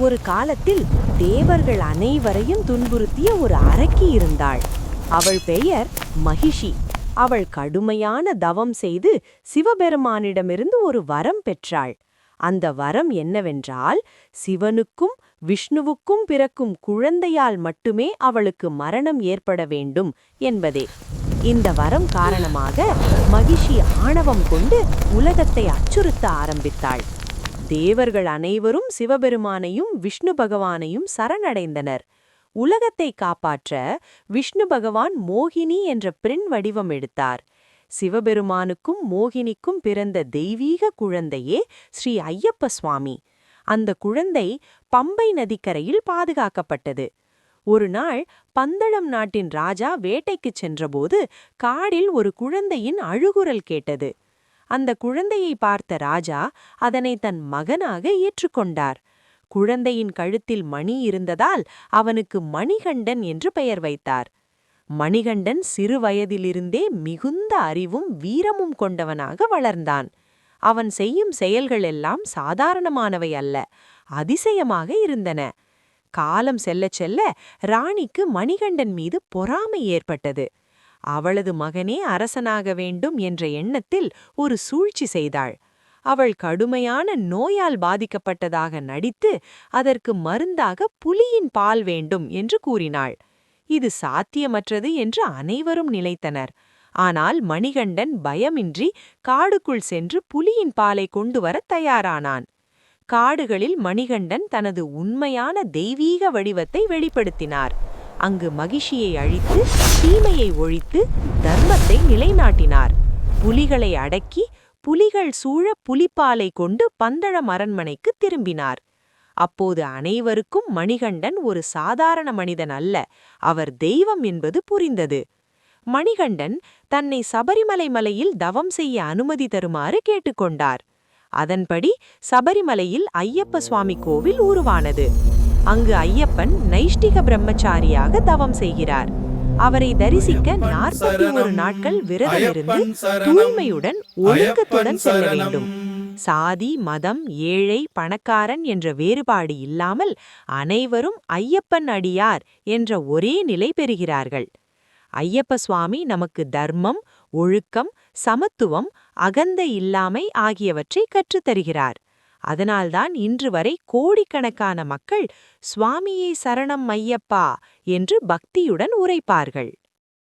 ஒரு காலத்தில் தேவர்கள் அனைவரையும் துன்புறுத்திய ஒரு அரக்கி இருந்தாள். அவள் பெயர் மகிஷி. அவள் கடுமையான தவம் செய்து சிவபெருமானிடமிருந்து ஒரு வரம் பெற்றாள். அந்த வரம் என்னவென்றால் சிவனுக்கும் விஷ்ணுவுக்கும் பிறக்கும் குழந்தையால் மட்டுமே அவளுக்கு மரணம் ஏற்பட வேண்டும் என்பதே. இந்த வரம் காரணமாக மகிஷி ஆணவம் கொண்டு உலகத்தை அச்சுறுத்த ஆரம்பித்தாள். தேவர்கள் அனைவரும் சிவபெருமானையும் விஷ்ணு பகவானையும் சரணடைந்தனர். உலகத்தை காப்பாற்ற விஷ்ணு பகவான் மோகினி என்ற பெண் வடிவம் எடுத்தார். சிவபெருமானுக்கும் மோகினிக்கும் பிறந்த தெய்வீக குழந்தையே ஸ்ரீ ஐயப்ப சுவாமி. அந்த குழந்தை பம்பை நதிக்கரையில் பாதுகாக்கப்பட்டது. ஒரு நாள் பந்தளம் நாட்டின் ராஜா வேட்டைக்குச் சென்றபோது காடில் ஒரு குழந்தையின் அழுகுரல் கேட்டது. அந்த குழந்தையை பார்த்த ராஜா அதனை தன் மகனாக ஏற்றுக்கொண்டார். குழந்தையின் கழுத்தில் மணி இருந்ததால் அவனுக்கு மணிகண்டன் என்று பெயர் வைத்தார். மணிகண்டன் சிறு வயதிலிருந்தே மிகுந்த அறிவும் வீரமும் கொண்டவனாக வளர்ந்தான். அவன் செய்யும் செயல்கள் எல்லாம் சாதாரணமானவை அல்ல அதிசயமாக இருந்தன. காலம் செல்லச் செல்ல ராணிக்கு மணிகண்டன் மீது பொறாமை ஏற்பட்டது. அவளது மகனே அரசனாக வேண்டும் என்ற எண்ணத்தில் ஒரு சூழ்ச்சி செய்தாள். அவள் கடுமையான நோயால் பாதிக்கப்பட்டதாக நடித்து அதற்கு மருந்தாக புலியின் பால் வேண்டும் என்று கூறினாள். இது சாத்தியமற்றது என்று அனைவரும் நினைத்தனர் ஆனால் மணிகண்டன் பயமின்றி காடுக்குள் சென்று புலியின் பாலை கொண்டு வரத் தயாரானான். காடுகளில் மணிகண்டன் தனது உண்மையான தெய்வீக வடிவத்தை வெளிப்படுத்தினார். அங்கு மகிழ்ச்சியை அழித்து தீமையை ஒழித்து தர்மத்தை நிலைநாட்டினார். புலிகளை அடக்கி புலிகள் சூழ புலிப்பாலை கொண்டு பந்தளம் அரண்மனைக்கு திரும்பினார். அப்போது அனைவருக்கும் மணிகண்டன் ஒரு சாதாரண மனிதன் அல்ல அவர் தெய்வம் என்பது புரிந்தது. மணிகண்டன் தன்னை சபரிமலை மலையில் தவம் செய்ய அனுமதி தருமாறு கேட்டுக்கொண்டார். அதன்படி சபரிமலையில் ஐயப்ப சுவாமி கோவில் உருவானது. அங்கு ஐயப்பன் நைஷ்டிக பிரம்மச்சாரியாக தவம் செய்கிறார். அவரை தரிசிக்க நாற்பத்தி ஒரு நாட்கள் விரதமிருந்து தூய்மையுடன் ஒழுக்கத்துடன் செல்ல வேண்டும். சாதி மதம் ஏழை பணக்காரன் என்ற வேறுபாடு இல்லாமல் அனைவரும் ஐயப்பன் அடியார் என்ற ஒரே நிலை பெறுகிறார்கள். ஐயப்ப சுவாமி நமக்கு தர்மம் ஒழுக்கம் சமத்துவம் அகந்த இல்லாமை ஆகியவற்றை கற்றுத்தருகிறார். அதனால்தான் இன்று வரை கோடிக்கணக்கான மக்கள் சுவாமியை சரணம் ஐயப்பா என்று பக்தியுடன் உரைப்பார்கள்.